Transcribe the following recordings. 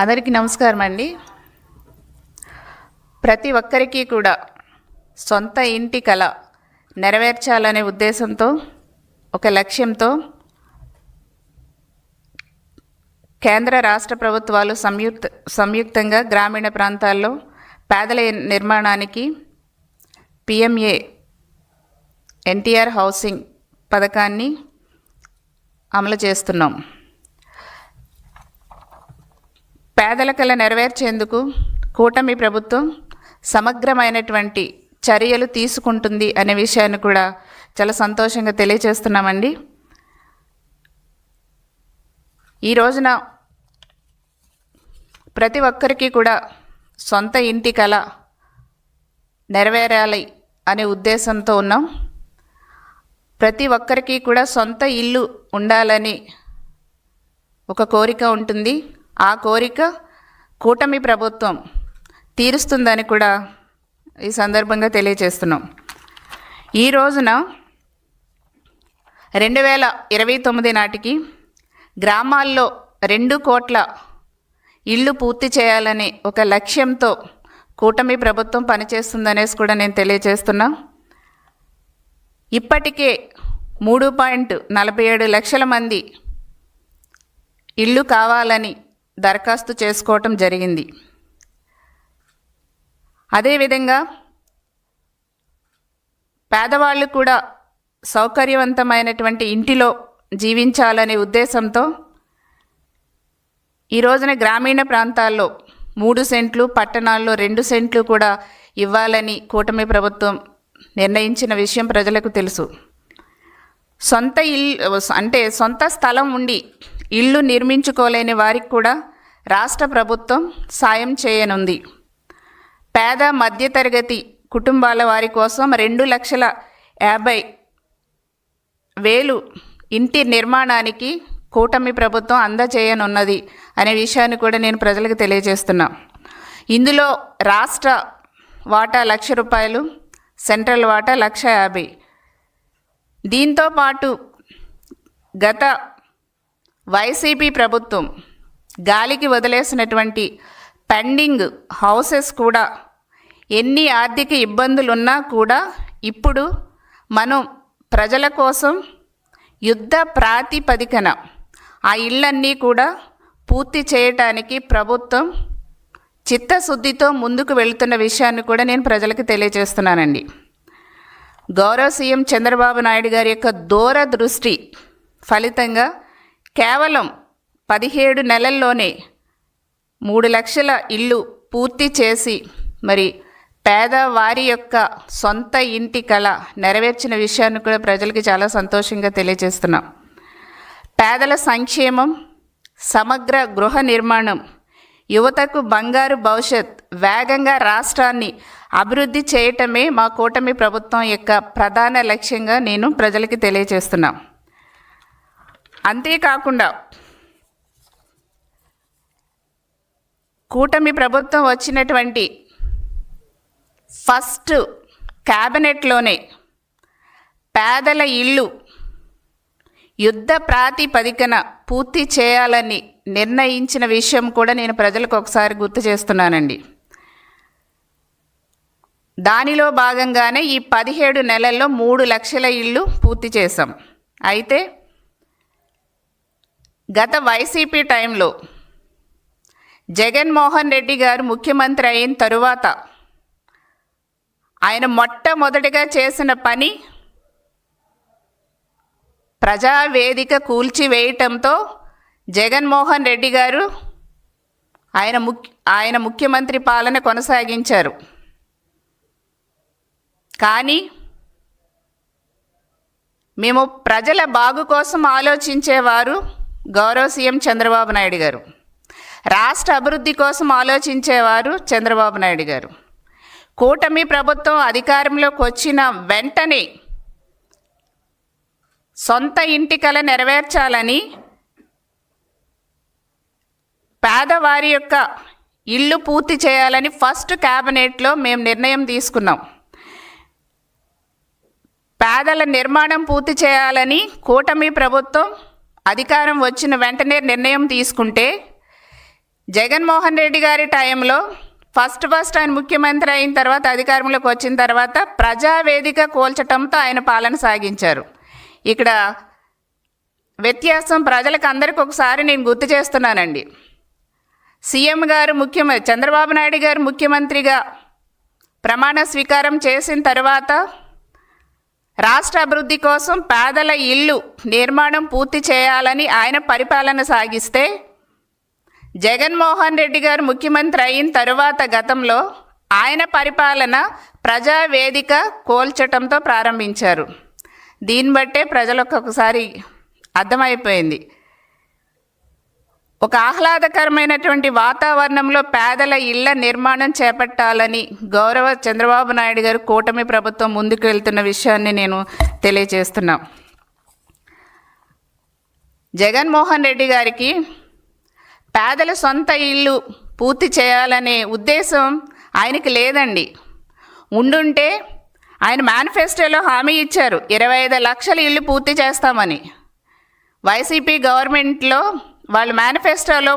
అందరికీ నమస్కారం అండి. ప్రతి ఒక్కరికి కూడా సొంత ఇంటి కళ నెరవేర్చాలనే ఉద్దేశంతో ఒక లక్ష్యంతో కేంద్ర రాష్ట్ర ప్రభుత్వాలు సంయుక్త సంయుక్తంగా గ్రామీణ ప్రాంతాల్లో పేదల నిర్మాణానికి పిఎంఏ ఎన్టీఆర్ హౌసింగ్ పథకాన్ని అమలు చేస్తున్నాం. పేదల కళ నెరవేర్చేందుకు కూటమి ప్రభుత్వం సమగ్రమైనటువంటి చర్యలు తీసుకుంటుంది అనే విషయాన్ని కూడా చాలా సంతోషంగా తెలియజేస్తున్నామండి. ఈ రోజున ప్రతి ఒక్కరికి కూడా సొంత ఇంటి కళ నెరవేరాలి అనే ఉద్దేశంతో ఉన్నాం. ప్రతి ఒక్కరికి కూడా సొంత ఇల్లు ఉండాలని ఒక కోరిక ఉంటుంది. ఆ కోరిక కూటమి ప్రభుత్వం తీరుస్తుందని కూడా ఈ సందర్భంగా తెలియజేస్తున్నాం. ఈ రోజున రెండు వేల ఇరవై తొమ్మిది నాటికి గ్రామాల్లో రెండు కోట్ల ఇళ్ళు పూర్తి చేయాలనే ఒక లక్ష్యంతో కూటమి ప్రభుత్వం పనిచేస్తుందనేసి కూడా నేను తెలియజేస్తున్నా. ఇప్పటికే మూడు పాయింట్ నలభై ఏడు లక్షల మంది ఇల్లు కావాలని దరఖాస్తు చేసుకోవటం జరిగింది. అదేవిధంగా పేదవాళ్ళు కూడా సౌకర్యవంతమైనటువంటి ఇంటిలో జీవించాలనే ఉద్దేశంతో ఈ రోజున గ్రామీణ ప్రాంతాల్లో మూడు సెంట్లు పట్టణాల్లో రెండు సెంట్లు కూడా ఇవ్వాలని కూటమి ప్రభుత్వం నిర్ణయించిన విషయం ప్రజలకు తెలుసు. సొంత ఇల్లు అంటే సొంత స్థలం ఉండి ఇల్లు నిర్మించుకోలేని వారికి కూడా రాష్ట్ర ప్రభుత్వం సాయం చేయనుంది. పేద మధ్యతరగతి కుటుంబాల వారి కోసం రెండు లక్షల యాభై వేలు ఇంటి నిర్మాణానికి కూటమి ప్రభుత్వం అందజేయనున్నది అనే విషయాన్ని కూడా నేను ప్రజలకు తెలియజేస్తున్నా. ఇందులో రాష్ట్ర వాటా లక్ష రూపాయలు సెంట్రల్ వాటా లక్ష యాభై. దీంతో పాటు గత వైసీపీ ప్రభుత్వం గాలికి వదిలేసినటువంటి పెండింగ్ హౌసెస్ కూడా ఎన్ని ఆర్థిక ఇబ్బందులున్నా కూడా ఇప్పుడు మనం ప్రజల కోసం యుద్ధ ప్రాతిపదికన ఆ ఇళ్ళన్నీ కూడా పూర్తి చేయటానికి ప్రభుత్వం చిత్తశుద్ధితో ముందుకు వెళుతున్న విషయాన్ని కూడా నేను ప్రజలకు తెలియజేస్తున్నానండి. గౌరవ సీఎం చంద్రబాబు నాయుడు గారి యొక్క దూరదృష్టి ఫలితంగా కేవలం పదిహేడు నెలల్లోనే మూడు లక్షల ఇల్లు పూర్తి చేసి మరి పేదవారి యొక్క సొంత ఇంటి కళ నెరవేర్చిన విషయాన్ని కూడా ప్రజలకి చాలా సంతోషంగా తెలియజేస్తున్నాం. పేదల సంక్షేమం సమగ్ర గృహ నిర్మాణం యువతకు బంగారు భవిష్యత్ వేగంగా రాష్ట్రాన్ని అభివృద్ధి చేయటమే మా కూటమి ప్రభుత్వం యొక్క ప్రధాన లక్ష్యంగా నేను ప్రజలకి తెలియజేస్తున్నాను అంతేకాకుండా కూటమి ప్రభుత్వం వచ్చినటువంటి ఫస్ట్ క్యాబినెట్లోనే పేదల ఇల్లు యుద్ధ ప్రాతిపదికన పూర్తి చేయాలని నిర్ణయించిన విషయం కూడా నేను ప్రజలకు ఒకసారి గుర్తు చేస్తున్నానండి. దానిలో భాగంగానే ఈ పదిహేడు నెలల్లో మూడు లక్షల ఇళ్ళు పూర్తి చేశాం. అయితే గత వైసీపీ టైంలో జగన్మోహన్ రెడ్డి గారు ముఖ్యమంత్రి అయిన తరువాత ఆయన మొట్టమొదటిగా చేసిన పని ప్రజావేదిక కూల్చివేయటంతో జగన్మోహన్ రెడ్డి గారు ఆయన ముఖ్య ఆయన ముఖ్యమంత్రి పాలన కొనసాగించారు. కానీ మేము ప్రజల బాగు కోసం ఆలోచించేవారు గౌరవ సీఎం చంద్రబాబు నాయుడు గారు. రాష్ట్ర అభివృద్ధి కోసం ఆలోచించేవారు చంద్రబాబు నాయుడు గారు. కూటమి ప్రభుత్వం అధికారంలోకి వచ్చిన వెంటనే సొంత ఇంటి కల నెరవేర్చాలని పేదవారి యొక్క ఇల్లు పూర్తి చేయాలని ఫస్ట్ క్యాబినెట్లో మేము నిర్ణయం తీసుకున్నాం. పేదల నిర్మాణం పూర్తి చేయాలని కూటమి ప్రభుత్వం అధికారం వచ్చిన వెంటనే నిర్ణయం తీసుకుంటే జగన్మోహన్ రెడ్డి గారి టైంలో ఫస్ట్ ఫస్ట్ ఆయన ముఖ్యమంత్రి అయిన తర్వాత అధికారంలోకి వచ్చిన తర్వాత ప్రజావేదిక కోల్చటంతో ఆయన పాలన సాగించారు. ఇక్కడ వ్యత్యాసం ప్రజలకు అందరికీ ఒకసారి నేను గుర్తు చేస్తున్నానండి. సీఎం గారు ముఖ్యమంత్రి చంద్రబాబు నాయుడు గారు ముఖ్యమంత్రిగా ప్రమాణ స్వీకారం చేసిన తర్వాత రాష్ట్ర అభివృద్ధి కోసం పేదల ఇల్లు నిర్మాణం పూర్తి చేయాలని ఆయన పరిపాలన సాగిస్తే జగన్మోహన్ రెడ్డి గారు ముఖ్యమంత్రి అయిన తరువాత గతంలో ఆయన పరిపాలన ప్రజావేదిక కోల్చటంతో ప్రారంభించారు. దీన్ని బట్టే ప్రజలకు ఒకసారి అర్థమైపోయింది. ఒక ఆహ్లాదకరమైనటువంటి వాతావరణంలో పేదల ఇళ్ళ నిర్మాణం చేపట్టాలని గౌరవ చంద్రబాబు నాయుడు గారు కూటమి ప్రభుత్వం ముందుకు వెళ్తున్న విషయాన్ని నేను తెలియజేస్తున్నా. జగన్మోహన్ రెడ్డి గారికి పేదల సొంత ఇల్లు పూర్తి చేయాలనే ఉద్దేశం ఆయనకి లేదండి. ఉండుంటే ఆయన మేనిఫెస్టోలో హామీ ఇచ్చారు ఇరవై ఐదు లక్షల ఇల్లు పూర్తి చేస్తామని. వైసీపీ గవర్నమెంట్లో వాళ్ళ మేనిఫెస్టోలో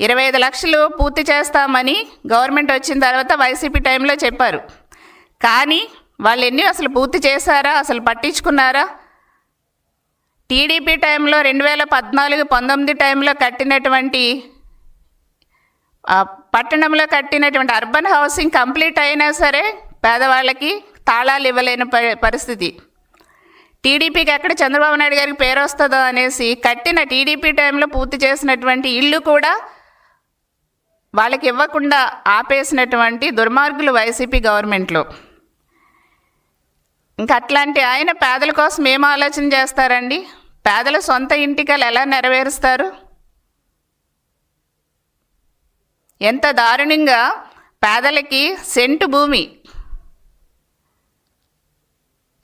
ఇరవై ఐదు లక్షలు పూర్తి చేస్తామని గవర్నమెంట్ వచ్చిన తర్వాత వైసీపీ టైంలో చెప్పారు. కానీ వాళ్ళు ఎన్ని అసలు పూర్తి చేశారా అసలు పట్టించుకున్నారా? టీడీపీ టైంలో రెండు వేల పద్నాలుగు పంతొమ్మిది టైంలో కట్టినటువంటి పట్టణంలో కట్టినటువంటి అర్బన్ హౌసింగ్ కంప్లీట్ అయినా సరే పేదవాళ్ళకి తాళాలు ఇవ్వలేని పరిస్థితి. టీడీపీకి ఎక్కడ చంద్రబాబు నాయుడు గారికి పేరు వస్తుందో అనేసి కట్టిన టీడీపీ టైంలో పూర్తి చేసినటువంటి ఇల్లు కూడా వాళ్ళకి ఇవ్వకుండా ఆపేసినటువంటి దుర్మార్గులు వైసీపీ గవర్నమెంట్లో. ఇంకా అట్లాంటి ఆయన పేదల కోసం ఏం ఆలోచన చేస్తారండి? పేదల సొంత ఇంటికలు ఎలా నెరవేరుస్తారు? ఎంత దారుణంగా పేదలకి సెంటు భూమి.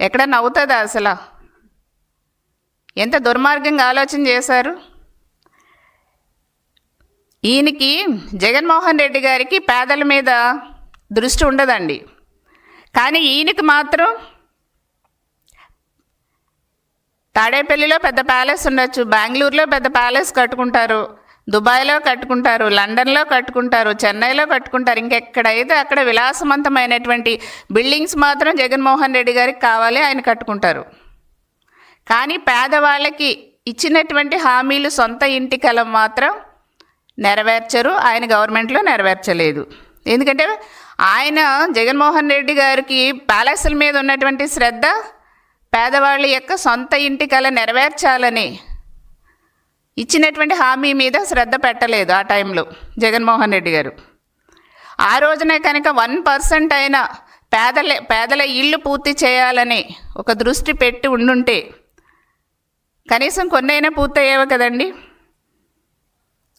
ఎక్కడ నవ్వుతుందా అసలు? ఎంత దుర్మార్గంగా ఆలోచన చేశారు? ఈయనకి జగన్మోహన్ రెడ్డి గారికి పేదల మీద దృష్టి ఉండదండి. కానీ ఈయనకి మాత్రం తాడేపల్లిలో పెద్ద ప్యాలెస్ ఉండొచ్చు. బెంగళూరులో పెద్ద ప్యాలెస్ కట్టుకుంటారు. దుబాయ్లో కట్టుకుంటారు. లండన్లో కట్టుకుంటారు. చెన్నైలో కట్టుకుంటారు. ఇంకెక్కడైతే అక్కడ విలాసవంతమైనటువంటి బిల్డింగ్స్ మాత్రం జగన్మోహన్ రెడ్డి గారికి కావాలి ఆయన కట్టుకుంటారు. కానీ పేదవాళ్ళకి ఇచ్చినటువంటి హామీలు సొంత ఇంటి కలం మాత్రం నెరవేర్చరు. ఆయన గవర్నమెంట్లో నెరవేర్చలేదు. ఎందుకంటే ఆయన జగన్మోహన్ రెడ్డి గారికి ప్యాలెస్ల మీద ఉన్నటువంటి శ్రద్ధ పేదవాళ్ళ యొక్క సొంత ఇంటి కళ నెరవేర్చాలని ఇచ్చినటువంటి హామీ మీద శ్రద్ధ పెట్టలేదు ఆ టైంలో జగన్మోహన్ రెడ్డి గారు. ఆ రోజునే కనుక వన్ పర్సెంట్ అయినా పేదల పేదల ఇళ్ళు పూర్తి చేయాలని ఒక దృష్టి పెట్టి ఉండుంటే కనీసం కొన్నైనా అయినా పూర్తయ్యేవి కదండి.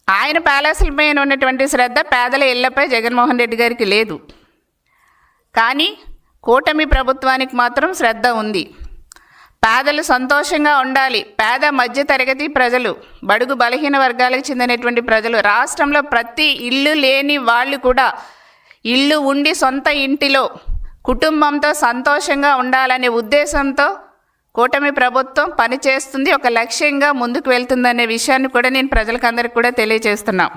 ఆయన ప్యాలెస్ల పైన ఉన్నటువంటి శ్రద్ధ పేదల ఇళ్ళపై జగన్మోహన్ రెడ్డి గారికి లేదు. కానీ కూటమి ప్రభుత్వానికి మాత్రం శ్రద్ధ ఉంది. పేదలు సంతోషంగా ఉండాలి. పేద మధ్యతరగతి ప్రజలు బడుగు బలహీన వర్గాలకు చెందినటువంటి ప్రజలు రాష్ట్రంలో ప్రతి ఇల్లు లేని వాళ్ళు కూడా ఇల్లు ఉండి సొంత ఇంటిలో కుటుంబంతో సంతోషంగా ఉండాలనే ఉద్దేశంతో కూటమి ప్రభుత్వం పనిచేస్తుంది. ఒక లక్ష్యంగా ముందుకు వెళ్తుందనే విషయాన్ని కూడా నేను ప్రజలకందరికీ కూడా తెలియజేస్తున్నాను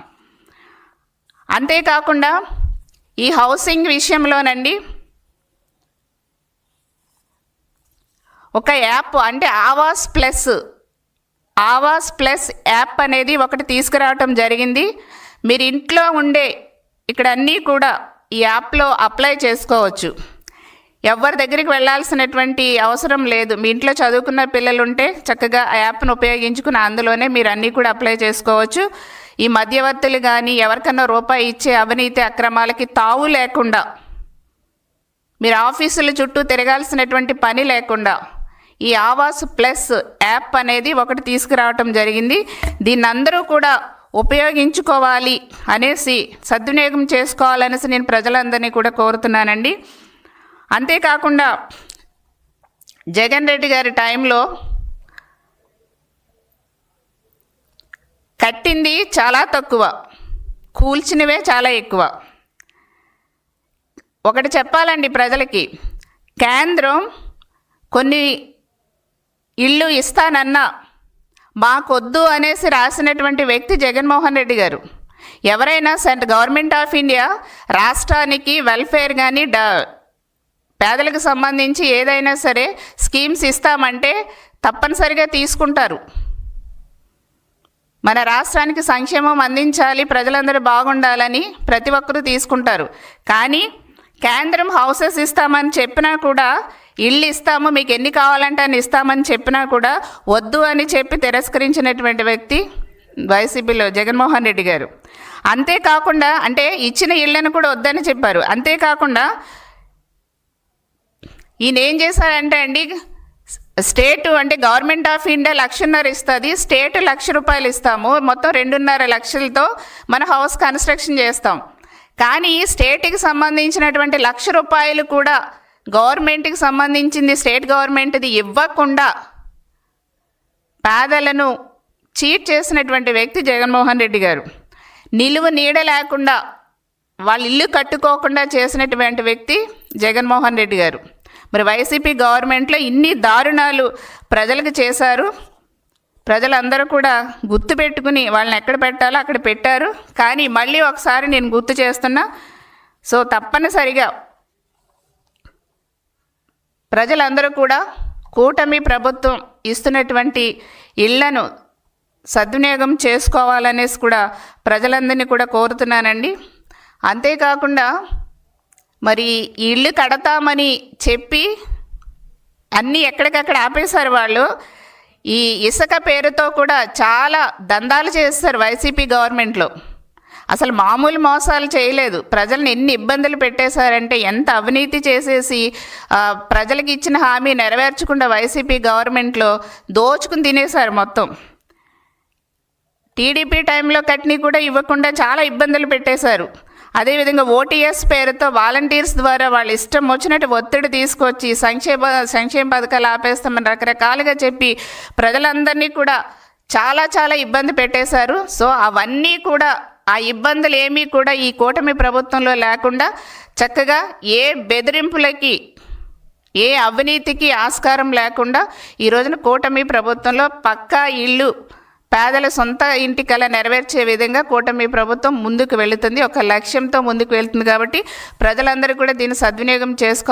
అంతేకాకుండా ఈ హౌసింగ్ విషయంలోనండి ఒక యాప్ అంటే Awas plus. Awas plus app అనేది ఒకటి తీసుకురావటం జరిగింది. మీరు ఇంట్లో ఉండే ఇక్కడ అన్నీ కూడా ఈ యాప్లో అప్లై చేసుకోవచ్చు. ఎవరి దగ్గరికి వెళ్ళాల్సినటువంటి అవసరం లేదు. మీ ఇంట్లో చదువుకున్న పిల్లలు ఉంటే చక్కగా ఆ యాప్ను ఉపయోగించుకుని అందులోనే మీరు అన్నీ కూడా అప్లై చేసుకోవచ్చు. ఈ మధ్యవర్తులు కానీ ఎవరికన్నా రూపాయి ఇచ్చే అవినీతి అక్రమాలకి తావు లేకుండా మీరు ఆఫీసుల చుట్టూ తిరగాల్సినటువంటి పని లేకుండా ఈ ఆవాస్ ప్లస్ యాప్ అనేది ఒకటి తీసుకురావటం జరిగింది. దీన్ని అందరూ కూడా ఉపయోగించుకోవాలి అనేసి సద్వినియోగం చేసుకోవాలనేసి నేను ప్రజలందరినీ కూడా కోరుతున్నానండి. అంతేకాకుండా జగన్ రెడ్డి గారి టైంలో కట్టింది చాలా తక్కువ కూల్చినవే చాలా ఎక్కువ. ఒకటి చెప్పాలండి ప్రజలకి కేంద్రం కొన్ని ఇల్లు ఇస్తానన్నా. మాకొద్దు అనేసి రాసినటువంటి వ్యక్తి జగన్మోహన్ రెడ్డి గారు. ఎవరైనా సెంట్ గవర్నమెంట్ ఆఫ్ ఇండియా రాష్ట్రానికి వెల్ఫేర్ కానీ డ పేదలకు సంబంధించి ఏదైనా సరే స్కీమ్స్ ఇస్తామంటే తప్పనిసరిగా తీసుకుంటారు. మన రాష్ట్రానికి సంక్షేమం అందించాలి ప్రజలందరూ బాగుండాలని ప్రతి ఒక్కరూ తీసుకుంటారు. కానీ కేంద్రం హౌసెస్ ఇస్తామని చెప్పినా కూడా ఇల్లు ఇస్తాము మీకు ఎన్ని కావాలంటే అని ఇస్తామని చెప్పినా కూడా వద్దు అని చెప్పి తిరస్కరించినటువంటి వ్యక్తి వైసీపీలో జగన్మోహన్ రెడ్డి గారు. అంతేకాకుండా అంటే ఇచ్చిన ఇళ్ళను కూడా వద్దని చెప్పారు. అంతేకాకుండా ఈయన ఏం చేశారంటే అండి స్టేట్ అంటే గవర్నమెంట్ ఆఫ్ ఇండియా లక్షన్నర ఇస్తుంది స్టేట్ లక్ష రూపాయలు ఇస్తాము మొత్తం రెండున్నర లక్షలతో మన హౌస్ కన్స్ట్రక్షన్ చేస్తాం. కానీ స్టేట్కి సంబంధించినటువంటి లక్ష రూపాయలు కూడా గవర్నమెంట్కి సంబంధించింది స్టేట్ గవర్నమెంట్ది ఇవ్వకుండా పేదలను చీట్ చేసినటువంటి వ్యక్తి జగన్మోహన్ రెడ్డి గారు. నిలువ నీడ లేకుండా వాళ్ళ ఇల్లు కట్టుకోకుండా చేసినటువంటి వ్యక్తి జగన్మోహన్ రెడ్డి గారు. మరి వైసీపీ గవర్నమెంట్లో ఇన్ని దారుణాలు ప్రజలకు చేశారు. ప్రజలందరూ కూడా గుర్తు పెట్టుకుని వాళ్ళని ఎక్కడ పెట్టాలో అక్కడ పెట్టారు. కానీ మళ్ళీ ఒకసారి నేను గుర్తు చేస్తున్నా సో తప్పనిసరిగా ప్రజలందరూ కూడా కూటమి ప్రభుత్వం ఇస్తున్నటువంటి ఇళ్ళను సద్వినియోగం చేసుకోవాలనేసి కూడా ప్రజలందరినీ కూడా కోరుతున్నానండి. అంతేకాకుండా మరి ఇళ్ళు ఇల్లు కడతామని చెప్పి అన్నీ ఎక్కడికక్కడ ఆపేశారు వాళ్ళు. ఈ ఇసుక పేరుతో కూడా చాలా దందాలు చేస్తారు వైసీపీ గవర్నమెంట్లో. అసలు మామూలు మోసాలు చేయలేదు. ప్రజల్ని ఎన్ని ఇబ్బందులు పెట్టేశారంటే ఎంత అవినీతి చేసేసి ప్రజలకు ఇచ్చిన హామీ నెరవేర్చకుండా వైసీపీ గవర్నమెంట్లో దోచుకుని తినేశారు మొత్తం. టీడీపీ టైంలో కట్ని కూడా ఇవ్వకుండా చాలా ఇబ్బందులు పెట్టేశారు. అదేవిధంగా ఓటీఎస్ పేరుతో వాలంటీర్స్ ద్వారా వాళ్ళ ఇష్టం వచ్చినట్టు ఒత్తిడి తీసుకొచ్చి సంక్షేమ సంక్షేమ పథకాలు ఆపేస్తామని రకరకాలుగా చెప్పి ప్రజలందరినీ కూడా చాలా చాలా ఇబ్బంది పెట్టేశారు. సో అవన్నీ కూడా ఆ ఇబ్బందులు ఏమీ కూడా ఈ కూటమి ప్రభుత్వంలో లేకుండా చక్కగా ఏ బెదిరింపులకి ఏ అవినీతికి ఆస్కారం లేకుండా ఈ రోజున కూటమి ప్రభుత్వంలో పక్కా ఇల్లు పేదల సొంత ఇంటి కళ నెరవేర్చే విధంగా కూటమి ప్రభుత్వం ముందుకు వెళుతుంది. ఒక లక్ష్యంతో ముందుకు వెళుతుంది కాబట్టి ప్రజలందరూ కూడా దీన్ని సద్వినియోగం చేసుకో